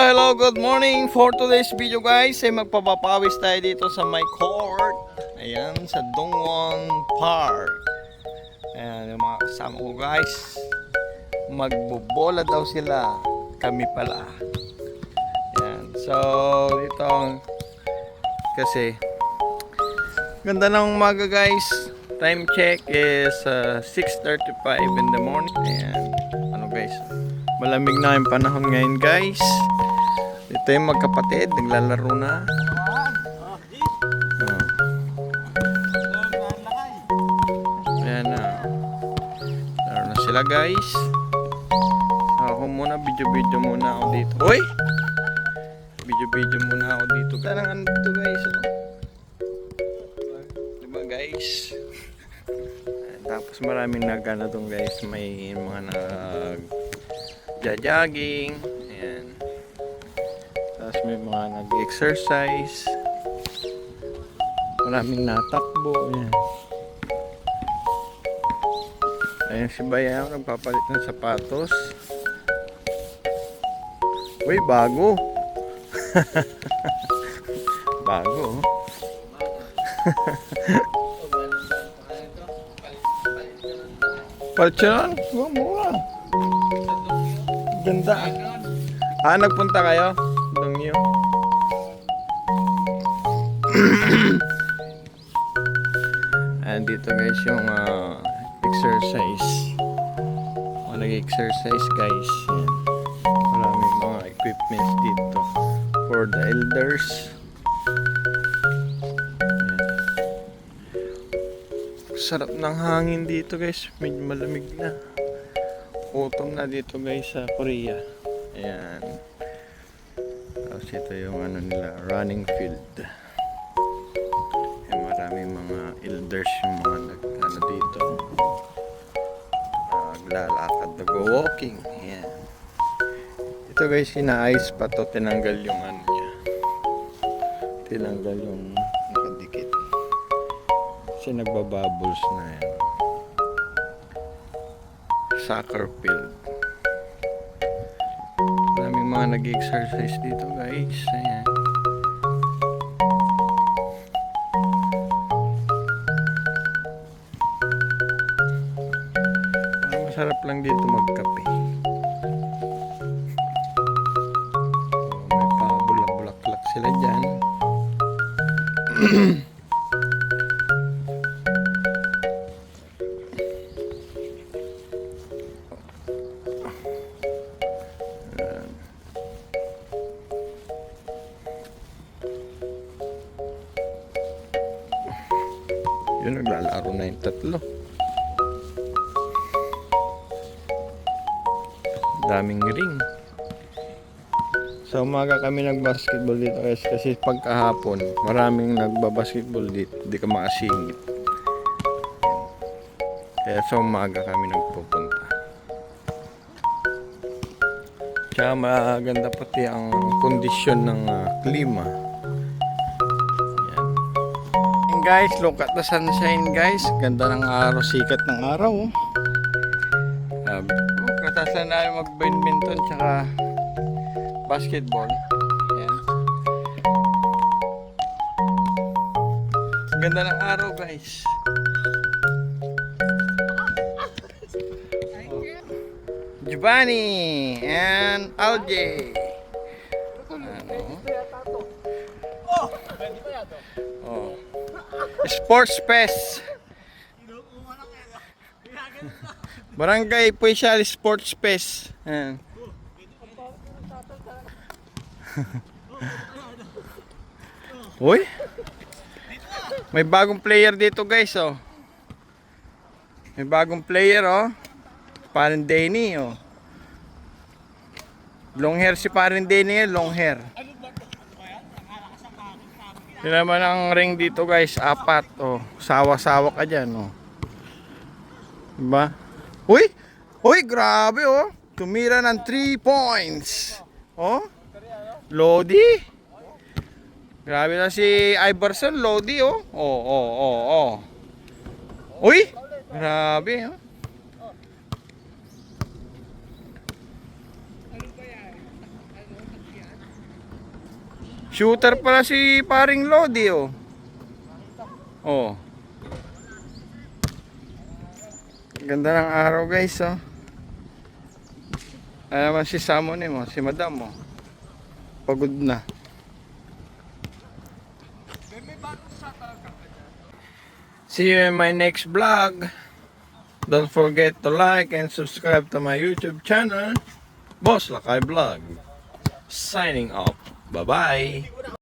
hello, good morning for today's video guys. Ay magpapapawis tayo dito sa my court. Ayan, sa Dongwon Park. Ayan, yung mga kasama ko guys. Magbobola daw sila. Kami pala. Ayan, so dito kasi ganda ng umaga guys. Time check is uh, 6.35 in the morning. Ayan, ano guys, Malamig na yung panahon ngayon guys. Yung magkapatid, naglalaro na. Oh. Ayan na. Laro na sila guys. Ako muna, video-video muna ako dito. Uy! Video-video muna ako dito. Parang ano dito guys. Oh. Diba guys? Tapos maraming nagano tong guys. May mga nag ayan tapos may mga nag-exercise maraming natakbo ayan ayan si Bayaw nagpapalit ng sapatos uy bago bago oh. Palcheron? Oh, mura. Ganda. Ah, nagpunta kayo? And dito guys yung ah, exercise. Mga nag-exercise guys. Yan. Maraming mga equipments dito for the elders. Yan. Sarap ng hangin dito guys. Medyo malamig na autumn na dito guys sa Korea. Ayan. Tapos ito yung ano nila, running field. Elders yung mga nag, ano dito. Naglalakad, nag-walking. Ayan. Ito guys, inaayos pa to. Tinanggal yung ano niya. Tinanggal yung nakadikit. Kasi nagbabubbles na yan soccer field. Maraming mga nag-exercise dito guys. Ayan. Masarap lang dito magkape. Oh, may pa bulak-bulaklak sila dyan. Yun, naglalaro na yung tatlo. Daming ring. Sa umaga kami nagbasketball dito guys kasi pagkahapon maraming nagbabasketball dito. Hindi ka makasingit. Kaya sa umaga kami nagpupunta. Tsaka maganda pati ang kondisyon ng ah, klima. And guys, look at the sunshine guys. Ganda ng araw, sikat ng araw. Oh. Katasan na mag-badminton tsaka basketball. Ayan. Ganda ng araw guys. Oh. Giovanni and Alje. Ano? Oh. Sports Fest. Barangay Puisyal Sports Fest. Ayan. Uy. May bagong player dito guys oh. May bagong player oh. Parang Danny oh. Long hair si parang Danny, long hair. Yun naman ang ring dito guys, apat oh. Sawa-sawa ka dyan oh. Diba? Uy! Uy, grabe oh. Tumira ng 3 points. Oh. Lodi. Grabe na si Iverson, Lodi oh. Oh, oh, oh, oh. Uy! Grabe oh. Shooter pala si paring Lodi oh. Oh. Ganda ng araw guys oh. Ano naman si Samon mo, si Madam oh. Pagod na. See you in my next vlog. Don't forget to like and subscribe to my YouTube channel, Boss Lakay Vlog. Signing off. Bye-bye.